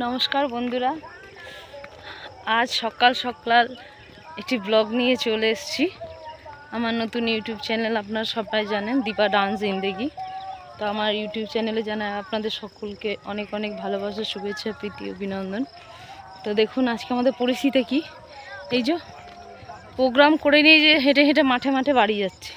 নমস্কার বন্ধুরা। আজ সকাল সকাল একটি ব্লগ নিয়ে চলে এসেছি। আমার নতুন ইউটিউব চ্যানেল আপনারা সবাই জানেন, দীপা ডান্স জিন্দেগি তো আমার ইউটিউব চ্যানেলে জানায় আপনাদের সকলকে অনেক অনেক ভালোবাসা, শুভেচ্ছা, প্রীতি, অভিনন্দন। তো দেখুন, আজকে আমাদের পরিস্থিতি কি? এই যে প্রোগ্রাম করে নিয়ে যে হেঁটে হেঁটে মাঠে মাঠে বাড়ি যাচ্ছে।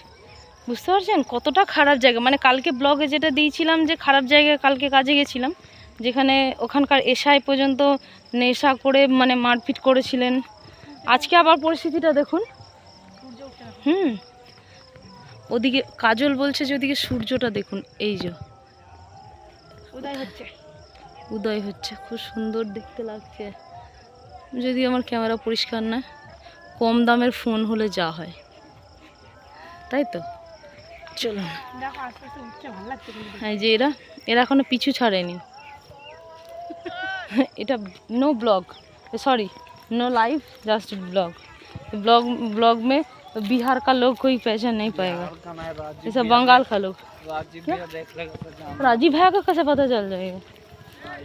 বুঝতে পারছেন? কতটা খারাপ জায়গা। মানে কালকে ব্লগে যেটা দিয়েছিলাম যে খারাপ জায়গায় কালকে কাজে গেছিলাম যেখানে ওখানকার এসআই পর্যন্ত নেশা করে মানে মারপিট করেছিলেন। আজকে আবার পরিস্থিতিটা দেখুন। হুম। ওদিকে কাজল বলছে যে ওদিকে সূর্যটা দেখুন এই যে। উদয় হচ্ছে। উদয় হচ্ছে খুব সুন্দর দেখতে লাগছে। যদি আমার ক্যামেরা পরিষ্কার না কম দামের ফোন হলে যা হয়। তাই তো? চলুন। হ্যাঁ যে এরা এরা এখনও পিছু ছাড়েনি। এটা no blog sorry no live just blog blog blog में बिहार का लोग कोई पहचान नहीं पाएगा ये सब बंगाल का लोग क्या? राजीव भैया का कैसे पता चल जाएगा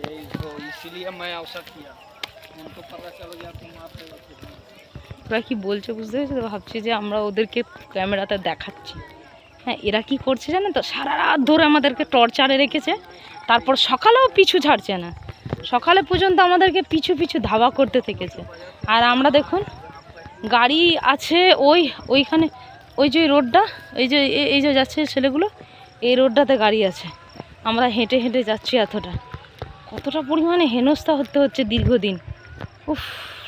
यही तो इसीलिए मैं अवसर किया उनको पता चल गया तुम आते हो ওরা কি বলছে বুঝতে পেরেছি তো ভাবছি যে আমরা ওদেরকে ক্যামেরাতে দেখাচ্ছি হ্যাঁ এরা কি করছে জানেন তো সারা রাত ধরে আমাদেরকে টর্চারে রেখেছে তারপর সকালেও পিছু ছাড়ছে না সকালে পর্যন্ত আমাদেরকে পিছু পিছু ধাওয়া করতে থেকেছে। আর আমরা দেখুন, গাড়ি আছে ওই, ওইখানে, ওই যে রোডটা, এই যে এই যে যাচ্ছে ছেলেগুলো, এই রোডটাতে গাড়ি আছে। আমরা হেঁটে হেঁটে যাচ্ছি এতটা। কতটা পরিমাণে হেনস্থা হতে হচ্ছে দীর্ঘদিন। উফ,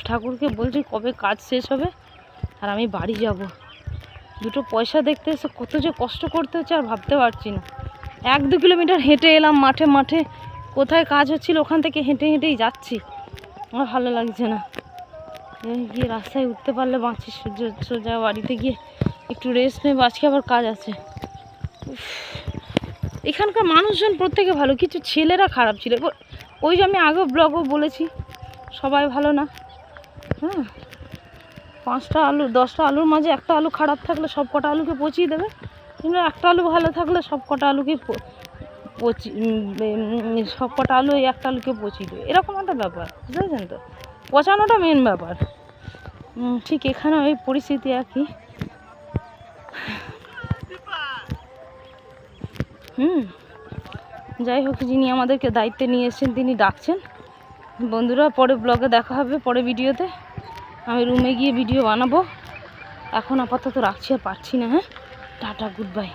ঠাকুরকে বলছি কবে কাজ শেষ হবে, আর আমি বাড়ি যাব। দুটো পয়সা দেখতে এসে কত যে কষ্ট করতে হচ্ছে আর ভাবতে পারছি না। এক দু কিলোমিটার হেঁটে এলাম মাঠে মাঠে কোথায় কাজ হচ্ছিল ওখান থেকে হেঁটে হেঁটেই যাচ্ছি। আমার ভালো লাগছে না। গিয়ে রাস্তায় উঠতে পারলে বাঁচি সূর্য সোজা বাড়িতে গিয়ে একটু রেস্ট নেব। আজকে আবার কাজ আছে। এখানকার মানুষজন প্রত্যেকে ভালো, কিছু ছেলেরা খারাপ ছিল। ওই যে আমি আগেও ব্লগও বলেছি, সবাই ভালো না। হ্যাঁ। পাঁচটা আলু, দশটা আলুর মাঝে একটা আলু খারাপ থাকলে সব কটা আলুকে পচিয়ে দেবে। কিন্তু একটা আলু ভালো থাকলে সব কটা আলুকে পচি সব কটা আলু একটা আলুকে দেবে। এরকম একটা ব্যাপার, বুঝেছেন তো? পচানোটা মেন ব্যাপার। ঠিক এখানে ওই পরিস্থিতি একই হুম, যাই হোক, যিনি আমাদেরকে দায়িত্বে নিয়ে এসেছেন, তিনি ডাকছেন। বন্ধুরা, পরে ব্লগে দেখা হবে, পরে ভিডিওতে। আমি রুমে গিয়ে ভিডিও বানাবো। এখন আপাতত রাখছি আর পারছি না হ্যাঁ? Tata good bye